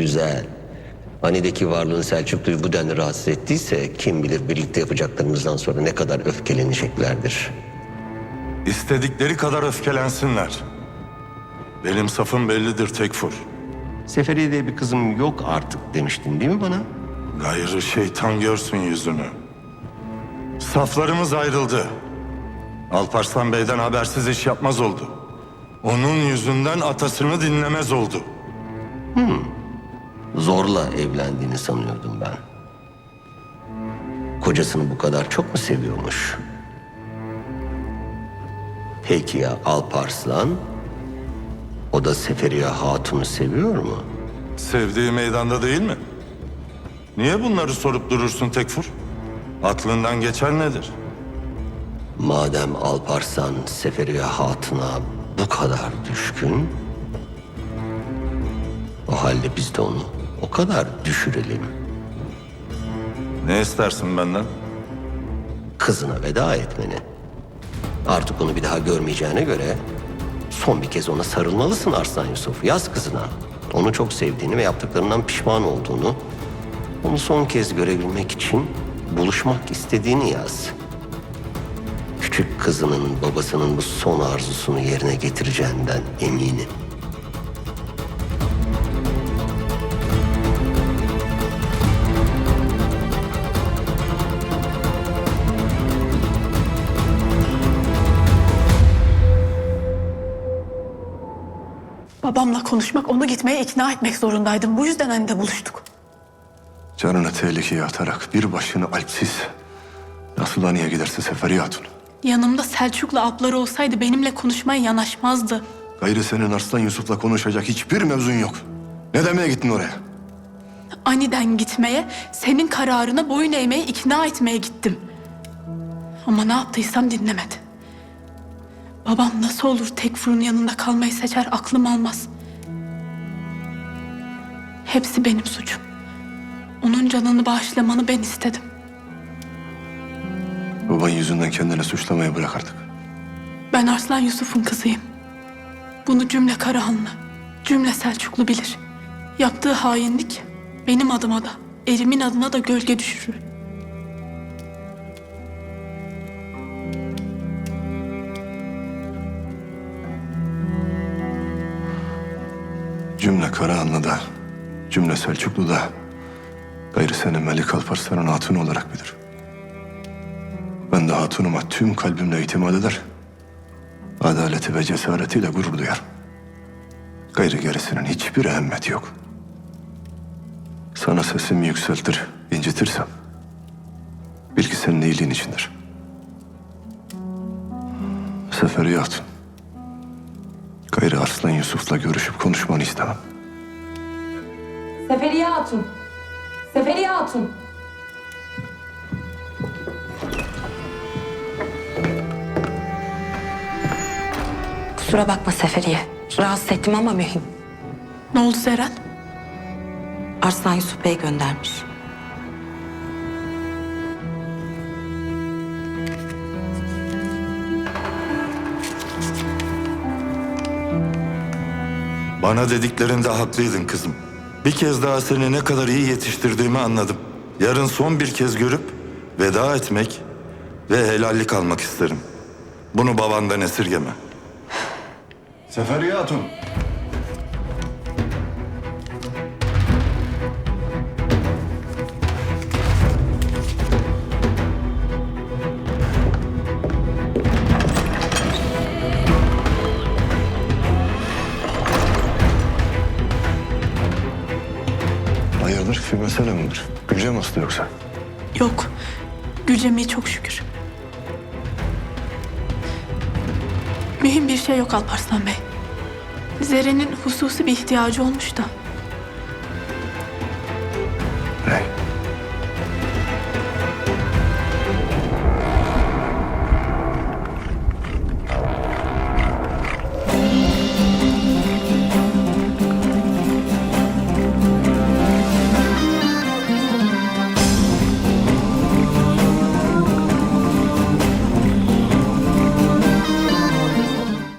Güzel. Anideki varlığın Selçuklu'yu bu denli rahatsız ettiyse kim bilir birlikte yapacaklarımızdan sonra ne kadar öfkeleneceklerdir. İstedikleri kadar öfkelensinler. Benim safım bellidir Tekfur. Seferiye diye bir kızım yok artık demiştin değil mi bana? Gayrı şeytan görsün yüzünü. Saflarımız ayrıldı. Alparslan Bey'den habersiz iş yapmaz oldu. Onun yüzünden atasını dinlemez oldu. Zorla evlendiğini sanıyordum ben. Kocasını bu kadar çok mu seviyormuş? Peki ya Alparslan? O da Seferiye Hatun'u seviyor mu? Sevdiği meydanda değil mi? Niye bunları sorup durursun Tekfur? Aklından geçen nedir? Madem Alparslan Seferiye Hatun'a bu kadar düşkün... O halde biz de onu o kadar düşürelim. Ne istersin benden? Kızına veda etmeni. Artık onu bir daha görmeyeceğine göre... ...son bir kez ona sarılmalısın Arslan Yusuf. Yaz kızına. Onu çok sevdiğini ve yaptıklarından pişman olduğunu... ...onu son kez görebilmek için buluşmak istediğini yaz. Küçük kızının babasının bu son arzusunu yerine getireceğinden eminim. Babamla konuşmak, onu gitmeye ikna etmek zorundaydım. Bu yüzden annemle buluştuk. Canını tehlikeye atarak bir başını alpsiz nasıl Aniye giderse Seferiye Hatun. Yanımda Selçuk'la abları olsaydı benimle konuşmaya yanaşmazdı. Gayrı senin Arslan Yusuf'la konuşacak hiçbir mevzun yok. Ne demeye gittin oraya? Aniden gitmeye, senin kararına boyun eğmeye ikna etmeye gittim. Ama ne yaptıysam dinlemedi. Babam nasıl olur Tekfur'un yanında kalmayı seçer aklım almaz. Hepsi benim suçum. Onun canını bağışlamanı ben istedim. Baban yüzünden kendini suçlamayı bırak artık. Ben Arslan Yusuf'un kızıyım. Bunu cümle Karahanlı, cümle Selçuklu bilir. Yaptığı hainlik benim adıma da, erimin adına da gölge düşürür. Cümle Karahanlı'da, cümle Selçuklu'da gayrı seni Melik Alparslan'ın hatunu olarak bilir. Ben de hatunuma tüm kalbimle itimat eder. Adaleti ve cesaretiyle gurur duyarım. Gayrı gerisinin hiçbir ehemmeti yok. Sana sesimi yükseltir, incitirsem bil ki senin iyiliğin içindir. Seferiye Hatun. Gayrı Arslan Yusuf'la görüşüp konuşmanı istemem. Seferiye Hatun. Seferiye Hatun. Kusura bakma Seferiye. Rahatsız ettim ama mühim. Ne oldu Zeren? Arslan Yusuf Bey göndermiş. Bana dediklerinde haklıydın kızım. Bir kez daha seni ne kadar iyi yetiştirdiğimi anladım. Yarın son bir kez görüp veda etmek ve helallik almak isterim. Bunu babandan esirgeme. Seferiye Hatun. Mesele mi hasta yoksa? Yok. Gülcem iyi çok şükür. Mühim bir şey yok Alparslan Bey. Zeren'in hususi bir ihtiyacı olmuş da.